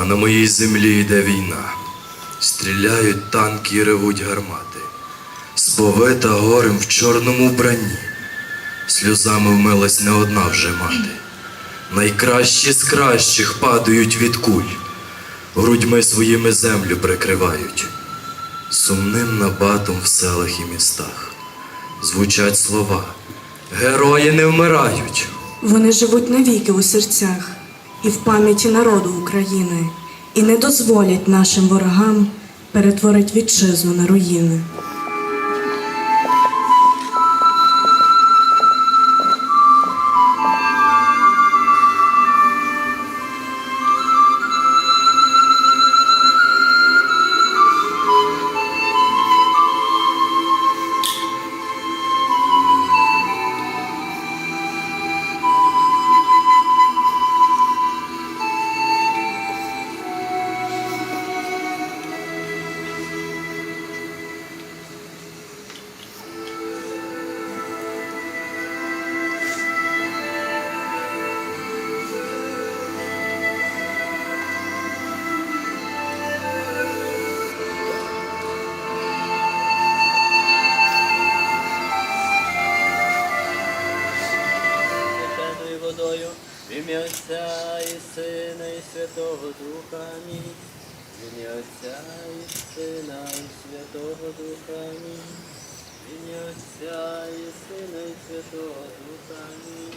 А на моїй землі йде війна. Стріляють танки і ревуть гармати. Сповита горем в чорному вбранні. Сльозами вмилась не одна вже мати. Найкращі з кращих падають від куль, грудьми своїми землю прикривають. Сумним набатом в селах і містах звучать слова. Герої не вмирають. Вони живуть навіки у серцях і в пам'яті народу України, і не дозволять нашим ворогам перетворити вітчизну на руїни.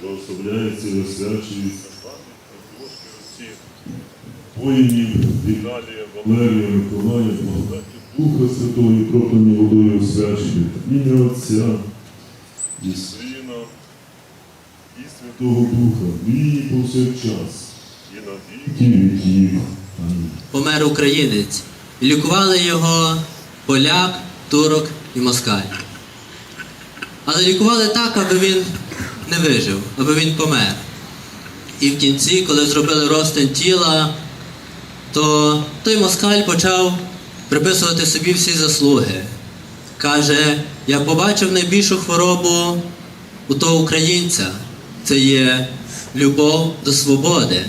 Благословляється і освячується воїнів Віталія, Валерія, Миколая, Духа Святого і кропленні водою освячує. Ім'я Отця і Сина і Святого Духа, нині повсякчас, і на віки віків. Помер українець. Лікували його поляк, турок і москаль. Але лікували так, аби він не вижив, аби він помер. І в кінці, коли зробили розтин тіла, то той москаль почав приписувати собі всі заслуги. Каже, я побачив найбільшу хворобу у того українця. Це є любов до свободи.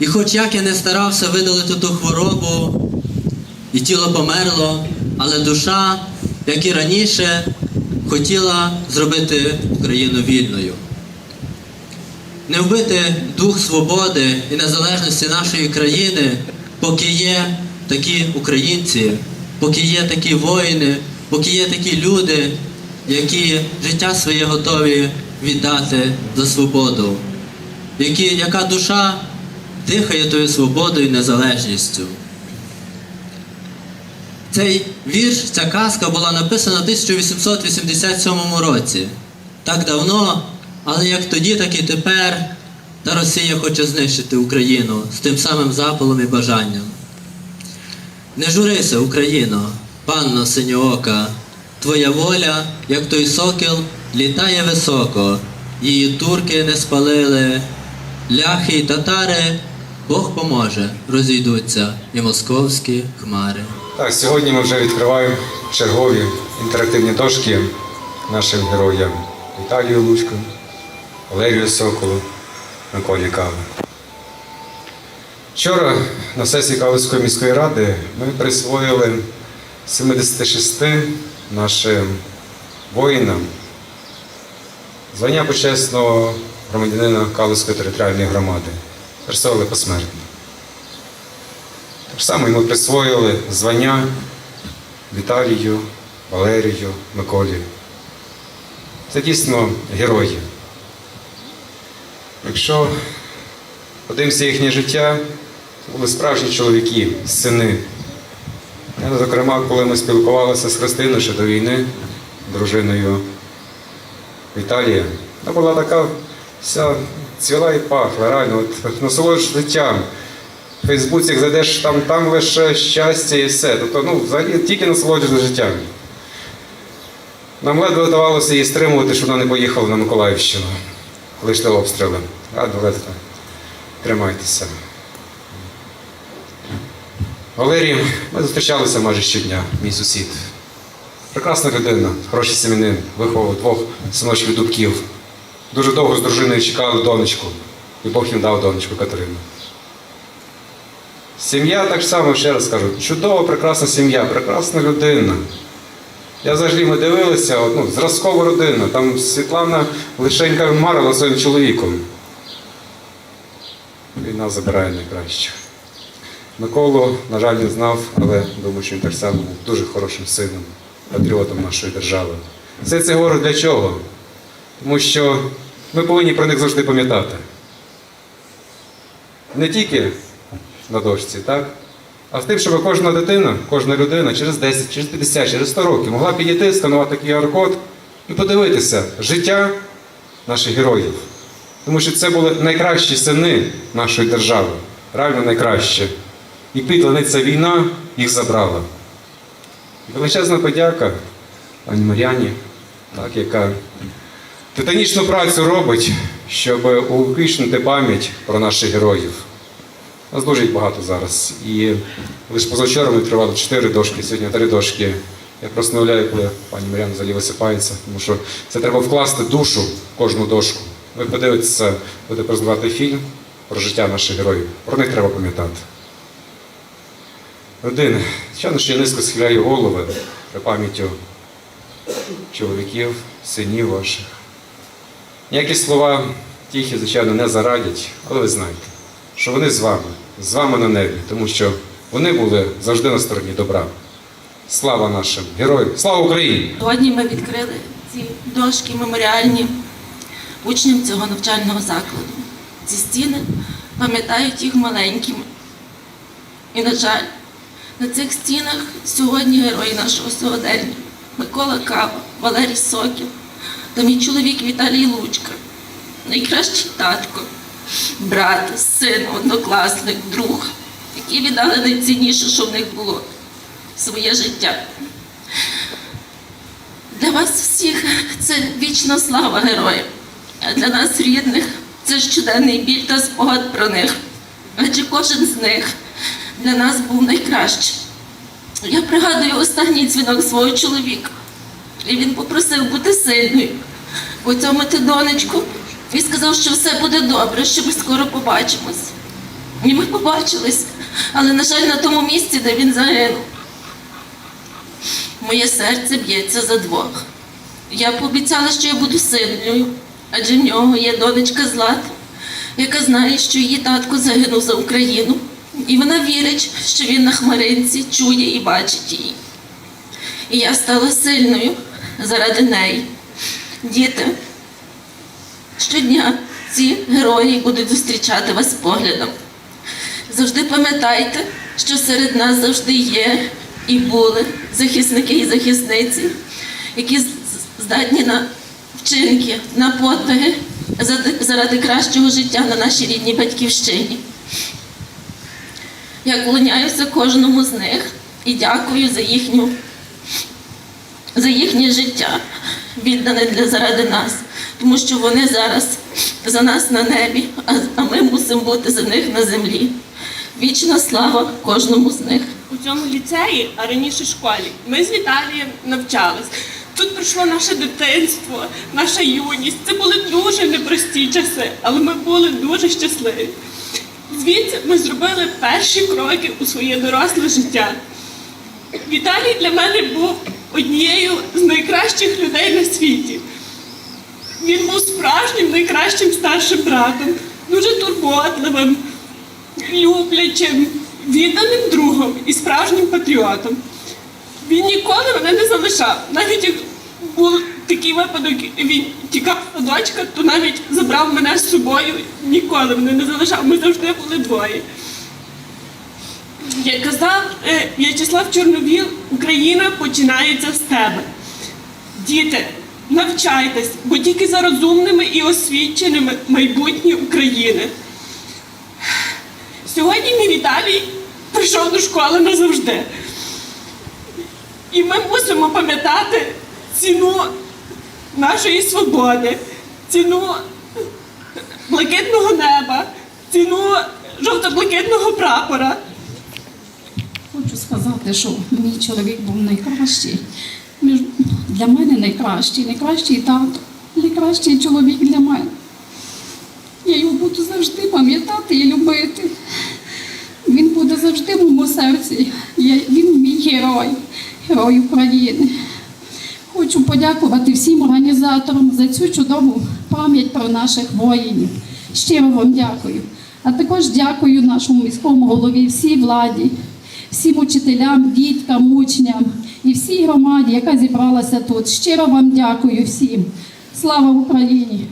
І хоч як я не старався видалити ту хворобу, і тіло померло, але душа, як і раніше, хотіла зробити Україну вільною. Не вбити дух свободи і незалежності нашої країни, поки є такі українці, поки є такі воїни, поки є такі люди, які життя своє готові віддати за свободу, які, яка душа дихає тою свободою і незалежністю. Цей вірш, ця казка була написана в 1887 році. Так давно, але як тоді, так і тепер та Росія хоче знищити Україну з тим самим запалом і бажанням. Не журися, Україно, панно синьоока, твоя воля, як той сокіл, літає високо, її турки не спалили, ляхи й татари, Бог поможе, розійдуться і московські хмари. Так, сьогодні ми вже відкриваємо чергові інтерактивні дошки нашим героям Віталію Лучку, Валерію Соколу, Миколі Каву. Вчора на сесії Калицької міської ради ми присвоїли 76 нашим воїнам звання почесного громадянина Калицької територіальної громади. Присвоїли посмертно. Само ми присвоїли звання Віталію, Валерію, Миколі. Це дійсно герої. Якщо подивимося їхнє життя, це були справжні чоловіки, сини. Зокрема, коли ми спілкувалися з Христиною ще до війни, дружиною Віталія, вона була така вся цвіла і пахла, реально, от, насолоджуєш життям. Фейсбуці як зайдеш, там, там лише щастя і все. Тобто, ну, взагалі тільки насолоджуєшся життям. Нам ледве вдавалося її стримувати, щоб вона не поїхала на Миколаївщину, коли йшли обстріли. Ледве ледве. Тримайтеся. Валерій, ми зустрічалися майже щодня, мій сусід. Прекрасна людина, хороший сім'янин, виховав двох синочків дубків. Дуже довго з дружиною чекали донечку, і Бог їм дав донечку Катерину. Сім'я так само, ще раз кажу, чудова, прекрасна сім'я, прекрасна людина. Я взагалі ми дивилися, ну, зразкова родина. Там Світлана лишенька марила своїм чоловіком. Війна забирає найкраще. Миколу, на жаль, не знав, але думаю, що він так само був дуже хорошим сином, патріотом нашої держави. Все це говорю для чого? Тому що ми повинні про них завжди пам'ятати. Не тільки на дошці, так? А з тим, щоб кожна дитина, кожна людина через 10, через 50, через 100 років могла підійти, сканувати QR-код і подивитися життя наших героїв. Тому що це були найкращі сини нашої держави, реально найкращі. І підлани ця війна їх забрала. Величезна подяка пані Мар'яні, яка титанічну працю робить, щоб увіковічнити пам'ять про наших героїв. Нас дуже їх багато зараз. І лише позавчора ми тривали чотири дошки, сьогодні три дошки. Я просто уявляю, коли пані Мар'яна взагалі висипається, тому що це треба вкласти душу в кожну дошку. Ви подивитеся, буде презентувати фільм про життя наших героїв. Про них треба пам'ятати. Родини, звичайно, що я низько схиляю голови при пам'яттю чоловіків, синів ваших. Ніякі слова тихі, звичайно, не зарадять, але ви знаєте, що вони з вами, з вами на небі, тому що вони були завжди на стороні добра. Слава нашим героям! Слава Україні! Сьогодні ми відкрили ці дошки меморіальні учням цього навчального закладу. Ці стіни пам'ятають їх маленькими. І, на жаль, на цих стінах сьогодні герої нашого сьогодення Микола Кава, Валерій Сокіл та мій чоловік Віталій Лучка, найкращий татко, брат, син, однокласник, друг, які віддали найцінніше, що в них було своє життя. Для вас всіх це вічна слава героям, а для нас, рідних, це щоденний біль та спогад про них. Адже кожен з них для нас був найкращим. Я пригадую останній дзвінок свого чоловіка. І він попросив бути сильною, поцьомити донечку і сказав, що все буде добре, що ми скоро побачимось. І ми побачились, але, на жаль, на тому місці, де він загинув. Моє серце б'ється за двох. Я пообіцяла, що я буду сильною, адже в нього є донечка Злата, яка знає, що її татко загинув за Україну. І вона вірить, що він на хмаринці чує і бачить її. І я стала сильною заради неї. Діти, щодня ці герої будуть зустрічати вас поглядом. Завжди пам'ятайте, що серед нас завжди є і були захисники і захисниці, які здатні на вчинки, на подвиги заради кращого життя на нашій рідній батьківщині. Я клоняюся кожному з них і дякую за їхню за їхнє життя, віддане для заради нас, тому що вони зараз за нас на небі, а, ми мусимо бути за них на землі. Вічна слава кожному з них. у цьому ліцеї, а раніше школі, ми з Віталієм навчались. Тут пройшло наше дитинство, наша юність. Це були дуже непрості часи, але ми були дуже щасливі. Звідси ми зробили перші кроки у своє доросле життя. Віталій для мене був однією з найкращих людей на світі. Він був справжнім найкращим старшим братом, дуже турботливим, люблячим, відданим другом і справжнім патріотом. Він ніколи мене не залишав. Навіть як був такий випадок, він тікав дочка, то навіть забрав мене з собою, ніколи мене не залишав. Ми завжди були двоє. Як казав е, В'ячеслав Чорновіл, Україна починається з тебе. Діти, навчайтесь, бо тільки за розумними і освіченими майбутнє України. Сьогодні мій Віталій прийшов до школи назавжди. І ми мусимо пам'ятати ціну нашої свободи, ціну блакитного неба, ціну жовто-блакитного прапора. Хочу сказати, що мій чоловік був найкращий. Для мене найкращий, найкращий тато, найкращий чоловік для мене. Я його буду завжди пам'ятати і любити. Він буде завжди в моєму серці. Я- Він мій герой, герой України. Хочу подякувати всім організаторам за цю чудову пам'ять про наших воїнів. Щиро вам дякую. А також дякую нашому міському голові, всій владі, всім учителям, діткам, учням і всій громаді, яка зібралася тут. Щиро вам дякую всім. Слава Україні!